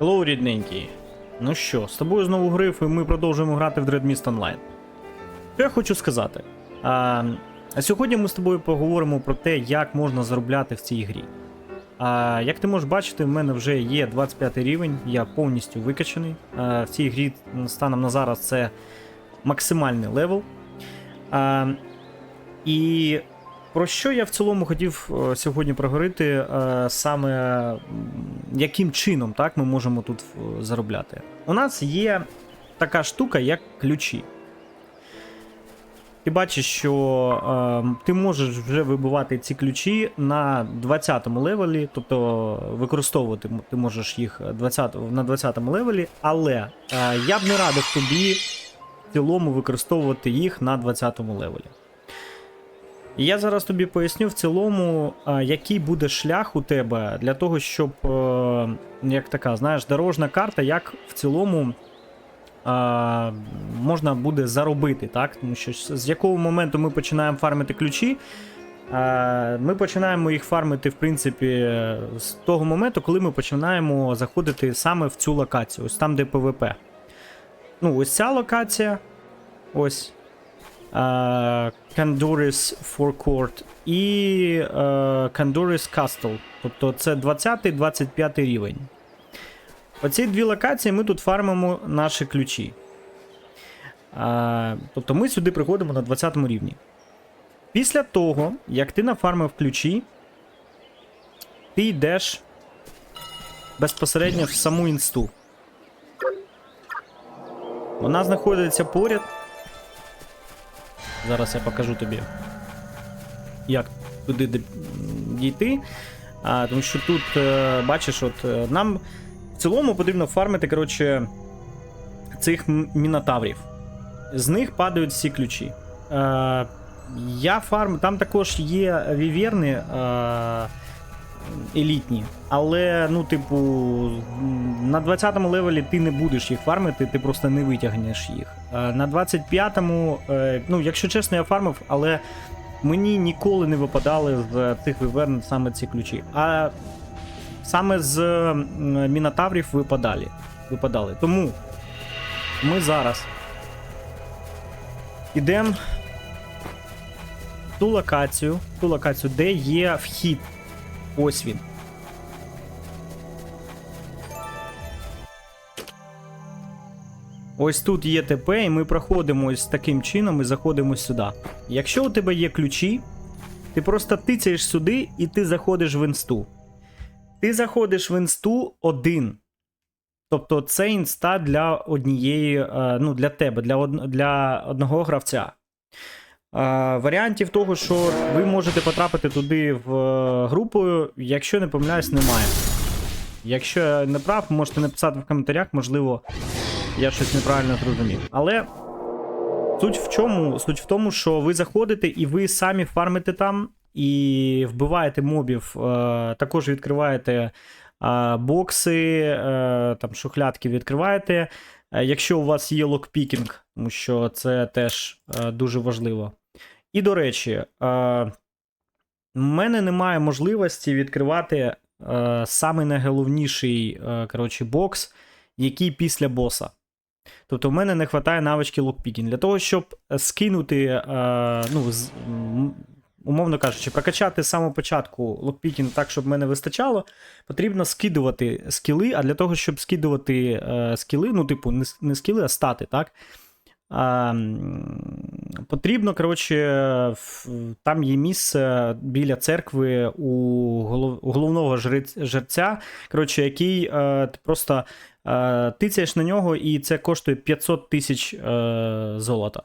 Hello, рідненький. Ну що, з тобою знову гриф, і ми продовжуємо грати в Dreadmist Online. Що я хочу сказати? А, а сьогодні ми з тобою поговоримо про те, як можна заробляти в цій грі. А, як ти можеш бачити, в мене вже є 25 рівень, я повністю викачаний. А, в цій грі станом на зараз це максимальний левел. А, і про що я в цілому хотів е, сьогодні проговорити, е, саме яким чином так, ми можемо тут е, заробляти? У нас є така штука, як ключі. Ти бачиш, що е, ти можеш вже вибивати ці ключі на 20-му левелі, тобто використовувати ти можеш їх 20, на 20-му левелі, але е, я б не радив тобі в цілому використовувати їх на 20-му левелі. І я зараз тобі поясню в цілому, який буде шлях у тебе для того, щоб, е, як така, знаєш, дорожна карта, як в цілому можна буде заробити, так? Тому що з якого моменту ми починаємо фармити ключі. Ми починаємо їх фармити, в принципі, з того моменту, коли ми починаємо заходити саме в цю локацію, ось там, де ПВП. Ну, ось ця локація. Ось. Канduris Forecourt і е, Canduris Castle. Тобто це 20-25 рівень. Оці дві локації ми тут фармимо наші ключі. Е, тобто ми сюди приходимо на 20 рівні. Після того, як ти нафармив ключі, ти йдеш безпосередньо в саму інсту. Вона знаходиться поряд. Зараз я покажу тобі, як туди дійти. А, тому що тут, е, бачиш, от е, нам в цілому потрібно фармити, коротше, цих мінотаврів. З них падають всі ключі. Е, я фарм. Там також є віверни елітні, але, ну, типу, на 20-му левелі ти не будеш їх фармити, ти просто не витягнеш їх. Е, На 25-му, е, ну, якщо чесно, я фармив, але мені ніколи не випадали з цих виверн саме ці ключі. А саме з мінотаврів випадали. випадали. Тому ми зараз ідемо ту локацію, ту локацію, де є вхід. Ось він. Ось тут є ТП, і ми проходимо ось таким чином і заходимо сюди. Якщо у тебе є ключі, ти просто тицяєш сюди і ти заходиш в інсту. Ти заходиш в інсту один. Тобто це інста для однієї, е, ну, для тебе, для, од... для одного гравця. Е, Варіантів того, що ви можете потрапити туди в е, групу, якщо не помиляюсь, немає. Якщо я не прав, можете написати в коментарях, можливо, я щось неправильно зрозумів. Але суть в чому? Суть в тому, що ви заходите і ви самі фармите там і вбиваєте мобів, е, також відкриваєте бокси, там шухлядки відкриваєте. Е, Якщо у вас є локпікінг, тому що це теж е, дуже важливо. І до речі, е, в мене немає можливості відкривати самий найголовніший коротше, бокс, який після боса. Тобто в мене не вистачає навички локпікінг. Для того, щоб скинути, ну, умовно кажучи, прокачати з самого початку локпікінг так, щоб мене вистачало, потрібно скидувати скіли, а для того, щоб скидувати е, скіли, ну, типу, не, не скіли, а стати, так? А, потрібно, коротше, там є місце біля церкви у головного жерця, коротше, який е, ти просто е, тицяєш на нього, і це коштує 500 тисяч е, золота.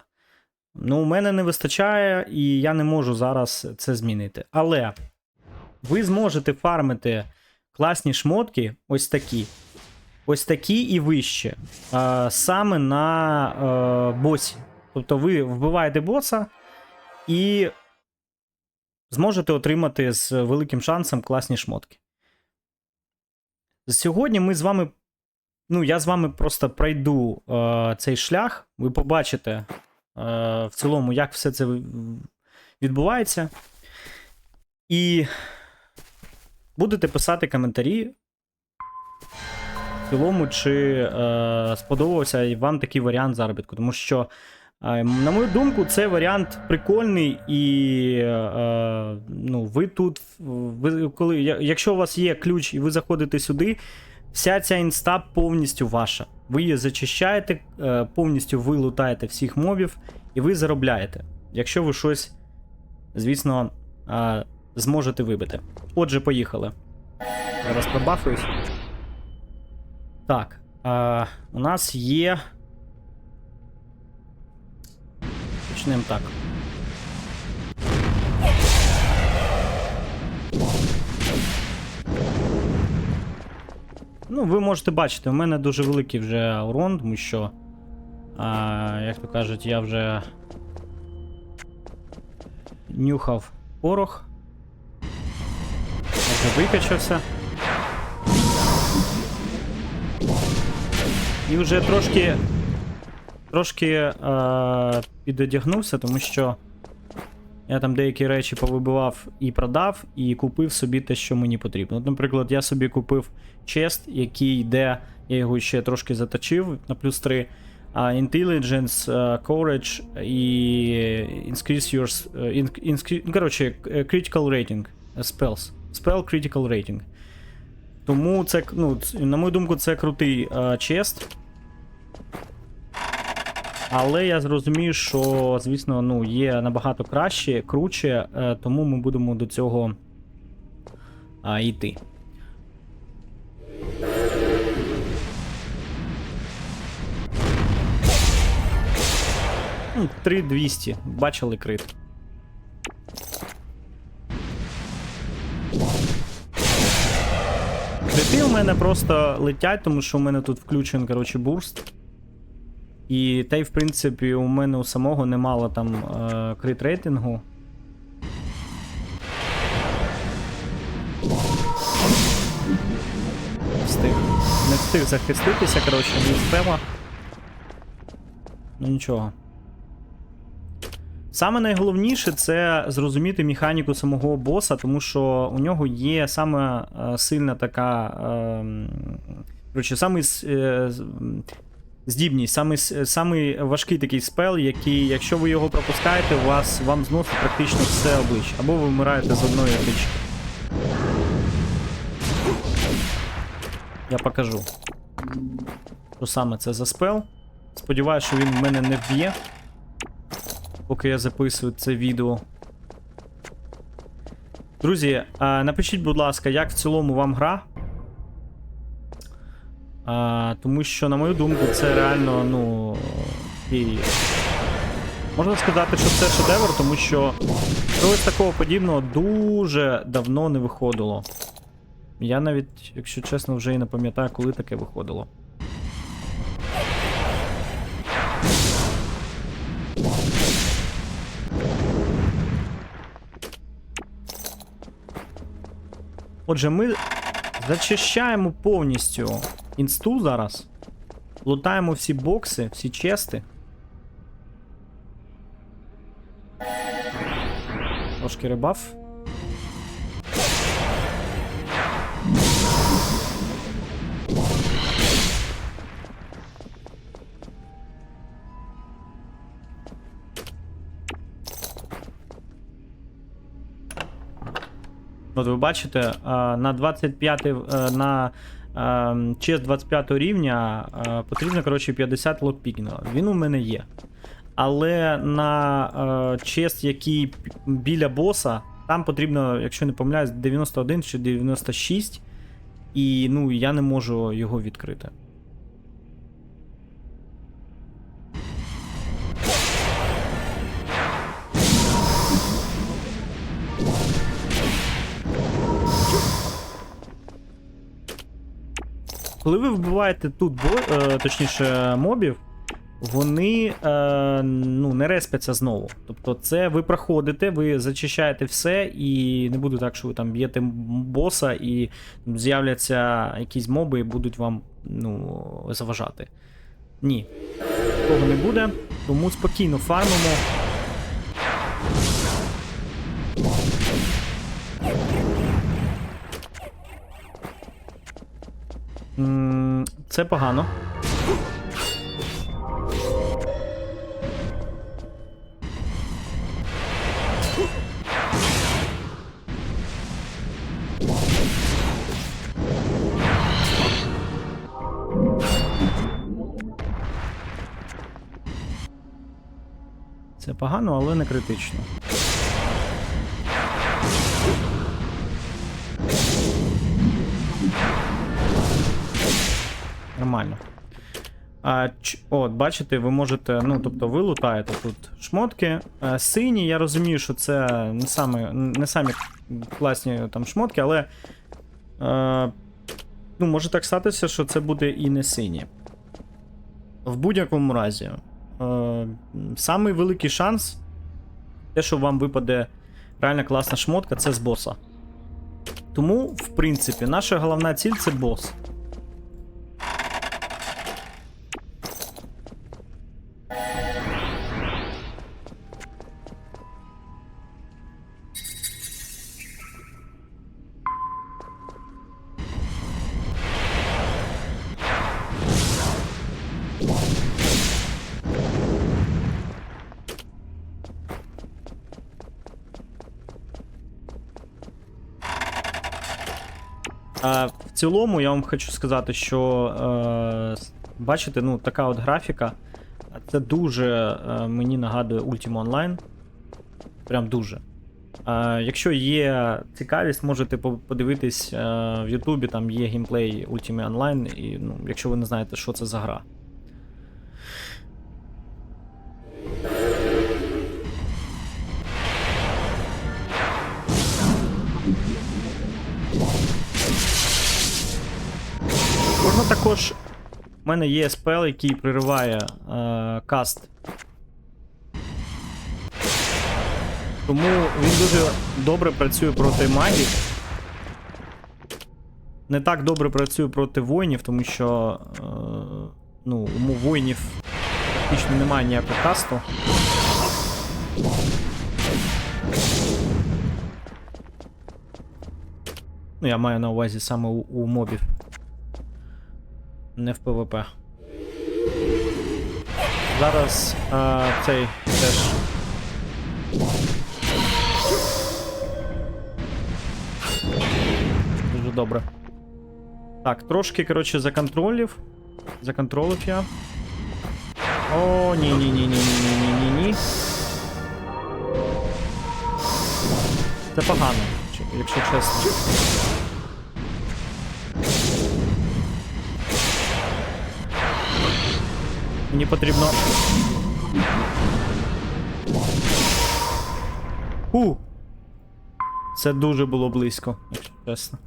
Ну, у мене не вистачає, і я не можу зараз це змінити. Але ви зможете фармити класні шмотки, ось такі. Ось такі і вище. Е, саме на е, босі. Тобто ви вбиваєте боса і зможете отримати з великим шансом класні шмотки. Сьогодні ми з вами. Ну, я з вами просто пройду е, цей шлях. Ви побачите в цілому, як все це відбувається. І будете писати коментарі. В цілому, чи е, сподобався вам такий варіант заробітку. Тому що, е, на мою думку, це варіант прикольний, і е, ну, ви тут, ви, коли, якщо у вас є ключ і ви заходите сюди, вся ця інста повністю ваша. Ви її зачищаєте, е, повністю ви лутаєте всіх мобів і ви заробляєте. Якщо ви щось, звісно, е, зможете вибити. Отже, поїхали. Зараз пробафуюсь. Так. Е, у нас є. Почнемо так. Ну, ви можете бачити, у мене дуже великий вже урон, тому що, а, як то кажуть, я вже нюхав порох. Вже викачався. І вже трошки. Трошки е, підодягнувся, тому що я там деякі речі повибивав і продав, і купив собі те, що мені потрібно. От, наприклад, я собі купив чест, який йде, я його ще трошки заточив на плюс 3. а, Intelligence, Courage і Increase your. е, in- ну, Коротше, е, Critical Rating. Spells. Spell Critical Rating. Тому це, ну, на мою думку, це крутий чест. Але я зрозумію, що, звісно, ну, є набагато краще, круче, е, тому ми будемо до цього а, йти. Ну, 3200. Бачили крит. Крити у мене просто летять, тому що у мене тут включен, коротше, бурст. І та й, в принципі, у мене у самого немало там е, крит рейтингу. Встиг. Не встиг захиститися, коротше, не встигла. Ну нічого. Саме найголовніше це зрозуміти механіку самого боса, тому що у нього є саме е, сильна така. Е, м, коротше, самий е, здібність, самий, самий важкий такий спел, який, якщо ви його пропускаєте, у вас вам зносить практично все обличчя. Або ви вмираєте з одної тички. Я покажу. Що саме це за спел. Сподіваюсь, що він в мене не вб'є. Поки я записую це відео. Друзі, напишіть, будь ласка, як в цілому вам гра. А, тому що, на мою думку, це реально, ну. І... Можна сказати, що це шедевр, тому що чогось такого подібного дуже давно не виходило. Я навіть, якщо чесно, вже і не пам'ятаю, коли таке виходило. Отже, ми зачищаємо повністю інсту зараз. Лутаємо всі бокси, всі чести. Трошки рибаф. От ви бачите, на 25 е, на ем, чест 25 рівня е, потрібно, коротше, 50 локпікінгу. Він у мене є. Але на е, чест, який біля боса, там потрібно, якщо не помиляюсь, 91 чи 96. І ну, я не можу його відкрити. Коли ви вбиваєте тут бо, е, точніше мобів, вони е, ну, не респяться знову. Тобто, це ви проходите, ви зачищаєте все, і не буде так, що ви там б'єте боса і з'являться якісь моби і будуть вам ну, заважати. Ні. Такого не буде, тому спокійно фармимо. Це погано. Це погано, але не критично. А, от, бачите, ви можете, ну, тобто, ви лутаєте тут шмотки. А, сині, я розумію, що це не самі, не самі класні там шмотки, але. Е, ну, може так статися, що це буде і не сині. В будь-якому разі. Е, самий великий шанс, те, що вам випаде реально класна шмотка, це з боса. Тому, в принципі, наша головна ціль це бос. А, в цілому, я вам хочу сказати, що е, бачите, ну, така от графіка. Це дуже е, мені нагадує Ultima Online. Прям дуже. Е, якщо є цікавість, можете подивитись е, в Ютубі, там є геймплей Ultima Online, і ну, якщо ви не знаєте, що це за гра. Також. У мене є спел, який пририває е, каст. Тому він дуже добре працює проти магів. Не так добре працює проти воїнів, тому що е, ну, у воїнів практично немає ніякого касту. Ну, я маю на увазі саме у, у мобів не в ПВП. Зараз а, цей теж. Дуже добре. Так, трошки, коротше, законтролів. Законтролив я. О, ні-ні-ні-ні-ні-ні-ні-ні. Це погано, якщо чесно. Мені потрібно. У! Це дуже було близько, якщо чесно.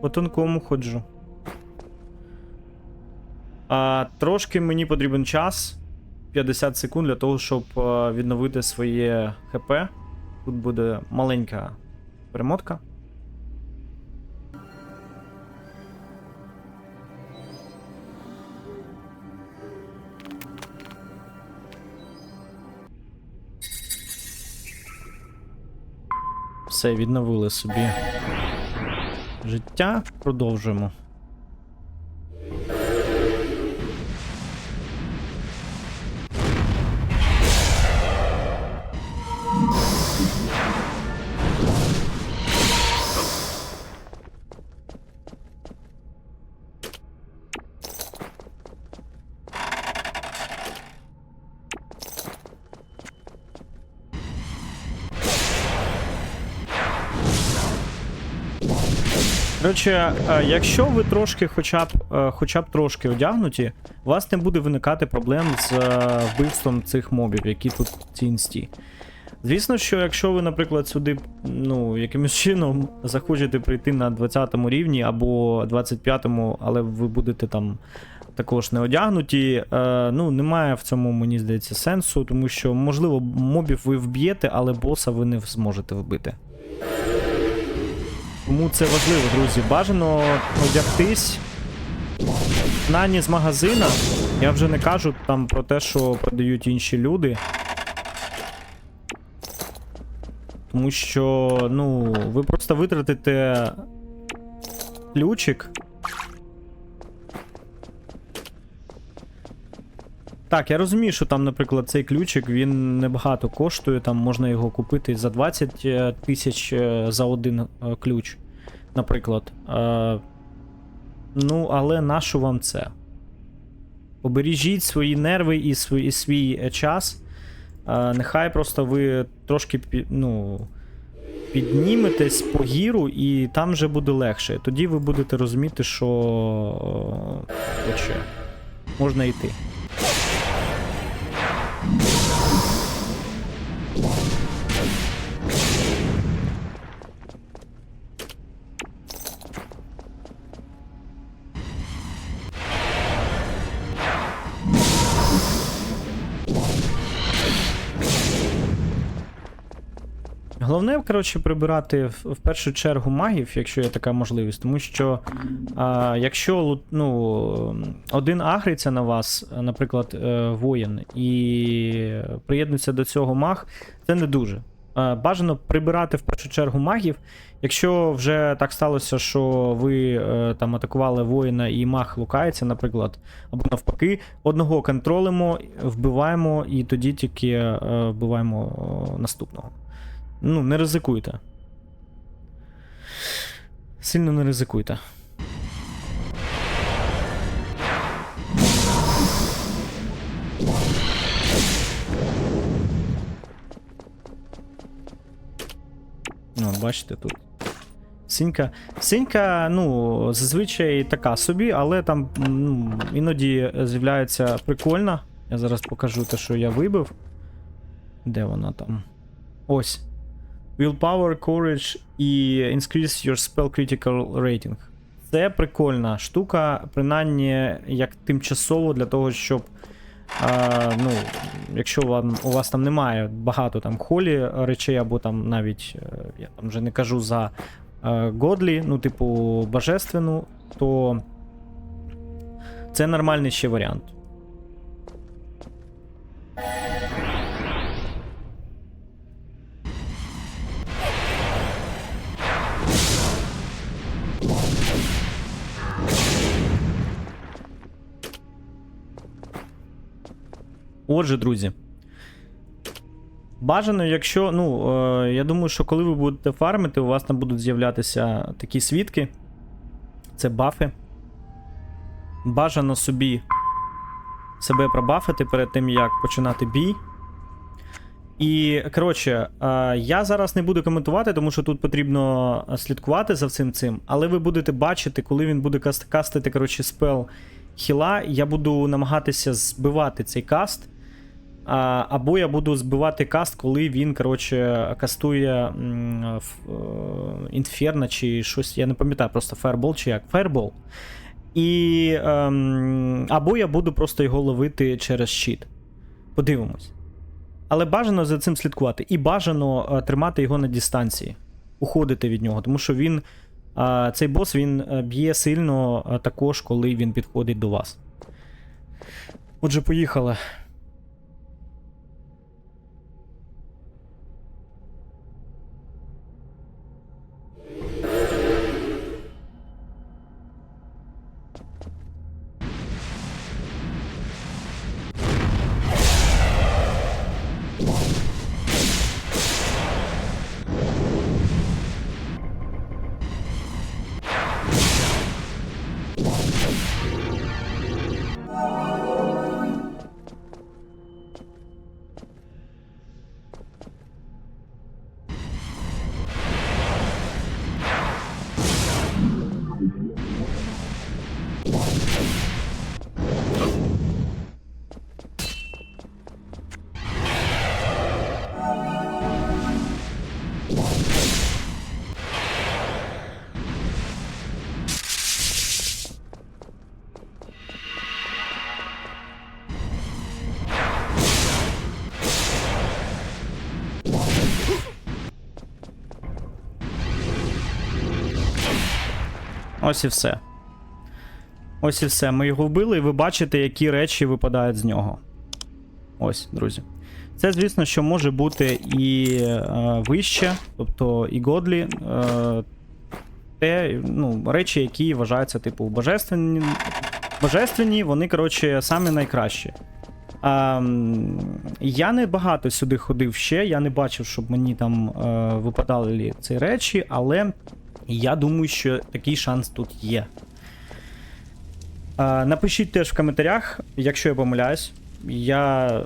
По тонкому ходжу. А, трошки мені потрібен час. 50 секунд для того, щоб відновити своє ХП. Тут буде маленька перемотка. Все, відновили собі життя. Продовжуємо. Коротше, е, якщо ви трошки, хоча б, е, хоча б трошки одягнуті, у вас не буде виникати проблем з е, вбивством цих мобів, які тут в цій інсті. Звісно, що якщо ви, наприклад, сюди ну, якимось чином захочете прийти на 20 рівні або 25-му, але ви будете там також не одягнуті, ну, немає в цьому, мені здається, сенсу, тому що, можливо, мобів ви вб'єте, але боса ви не зможете вбити. Тому це важливо, друзі. Бажано одягтись. Нані з магазина. Я вже не кажу там про те, що продають інші люди. Тому що, ну, ви просто витратите ключик. Так, я розумію, що там, наприклад, цей ключик він небагато коштує, там можна його купити за 20 е, тисяч е, за один е, ключ, наприклад. Ну, але нащо вам це? Побережіть свої нерви і свій, і свій час. Нехай просто ви трошки ну, підніметесь по гіру, і там вже буде легше. Тоді ви будете розуміти, що е, можна йти. Коротше, прибирати в, в першу чергу магів, якщо є така можливість, тому що а, якщо ну, один агриться на вас, наприклад, е, воїн, і приєднується до цього маг, це не дуже. Е, Бажано прибирати в першу чергу магів. Якщо вже так сталося, що ви е, там атакували воїна і маг лукається, наприклад, або навпаки, одного контролимо, вбиваємо, і тоді тільки вбиваємо наступного. Ну, не ризикуйте. Сильно не ризикуйте. Ну, бачите тут. Синька. Синька, ну, зазвичай така собі, але там ну, іноді з'являється прикольна. Я зараз покажу те, що я вибив. Де вона там? Ось. Willpower, Courage і Increase your spell critical rating. Це прикольна штука, принаймні як тимчасово для того, щоб. А, ну, якщо вам, у вас там немає багато там холі речей, або там навіть, е, я там вже не кажу за е, годлі, ну, типу, божественну, то це нормальний ще варіант. Отже, друзі. Бажано, якщо. Ну, е, я думаю, що коли ви будете фармити, у вас там будуть з'являтися такі свідки. Це бафи. Бажано собі себе пробафити перед тим, як починати бій. І, коротше, е, я зараз не буду коментувати, тому що тут потрібно слідкувати за всім цим, але ви будете бачити, коли він буде каст- кастити, коротше, спел хіла, я буду намагатися збивати цей каст. Або я буду збивати каст, коли він, коротше, кастує е, інферно чи щось, я не пам'ятаю, просто фаербол чи як. Фаербол. І, ем, або я буду просто його ловити через щит. Подивимось. Але бажано за цим слідкувати. І бажано е, тримати його на дистанції, уходити від нього, тому що він. е, цей бос він б'є сильно також, коли він підходить до вас. Отже, поїхали. Ось і все. Ось і все. Ми його вбили, і ви бачите, які речі випадають з нього. Ось, друзі. Це, звісно, що може бути і е, вище, тобто і Годлі. Е, те, ну, речі, які вважаються, типу, божественні. Божественні, вони, коротше, самі найкращі. А, я не багато сюди ходив ще, я не бачив, щоб мені там е, випадали ці речі, але я думаю, що такий шанс тут є. А, напишіть теж в коментарях, якщо я помиляюсь. Я е,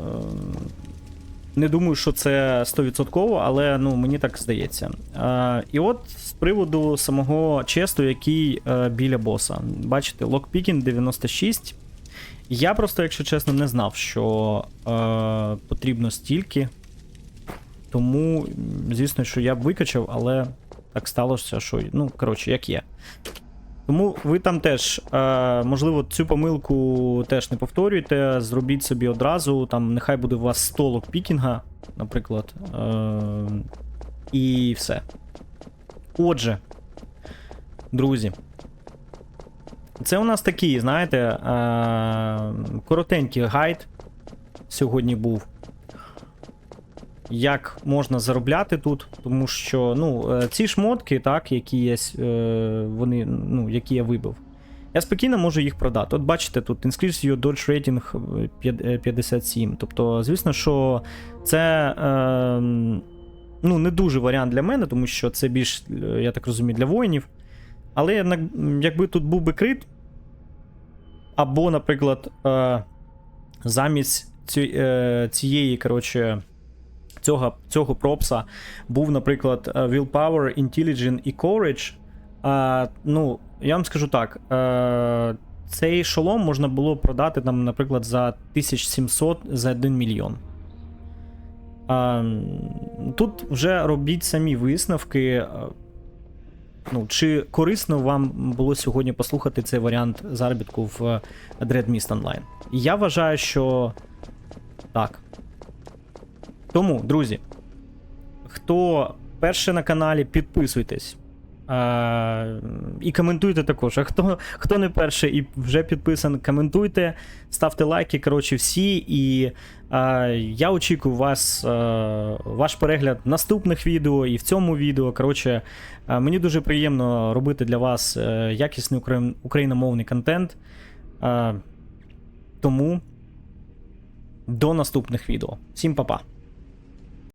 не думаю, що це 100%, але ну, мені так здається. Е, і от з приводу самого честу, який е, біля боса. Бачите, локпікінг 96. Я просто, якщо чесно, не знав, що е, потрібно стільки. Тому, звісно, що я б викачав, але так сталося, що, ну, коротше, як є. Тому ви там теж, е, можливо, цю помилку теж не повторюйте, зробіть собі одразу, там нехай буде у вас 100 локпікінга, наприклад. Е, і все. Отже, друзі. Це у нас такий, знаєте, е, коротенький гайд сьогодні був. Як можна заробляти тут, тому що ну, е, ці шмотки, так, які є, е, вони, ну, які я вибив, я спокійно можу їх продати. От бачите, тут your Dodge Rating е, п'ят- е, 57. Тобто, звісно, що це е, ну, не дуже варіант для мене, тому що це більш, я так розумію, для воїнів. Але якби тут був би крит, або, наприклад, е, замість цієї, коротше, цього, цього пропса був, наприклад, е, Willpower, Intelligence і Courage. Е, ну, я вам скажу так. Е, цей шолом можна було продати, там, наприклад, за 1700 за 1 мільйон. Е, тут вже робіть самі висновки. е, Ну, чи корисно вам було сьогодні послухати цей варіант заробітку в е, Dread Mist Online? Я вважаю, що так. Тому, друзі, хто перший на каналі, підписуйтесь. Е, і коментуйте також. А хто, хто не перший і вже підписаний, коментуйте, ставте лайки, коротше, всі. І е, я очікую вас, е, ваш перегляд наступних відео і в цьому відео. Коротше, е, мені дуже приємно робити для вас е, якісний украї- україномовний контент. Е, тому до наступних відео. Всім па-па.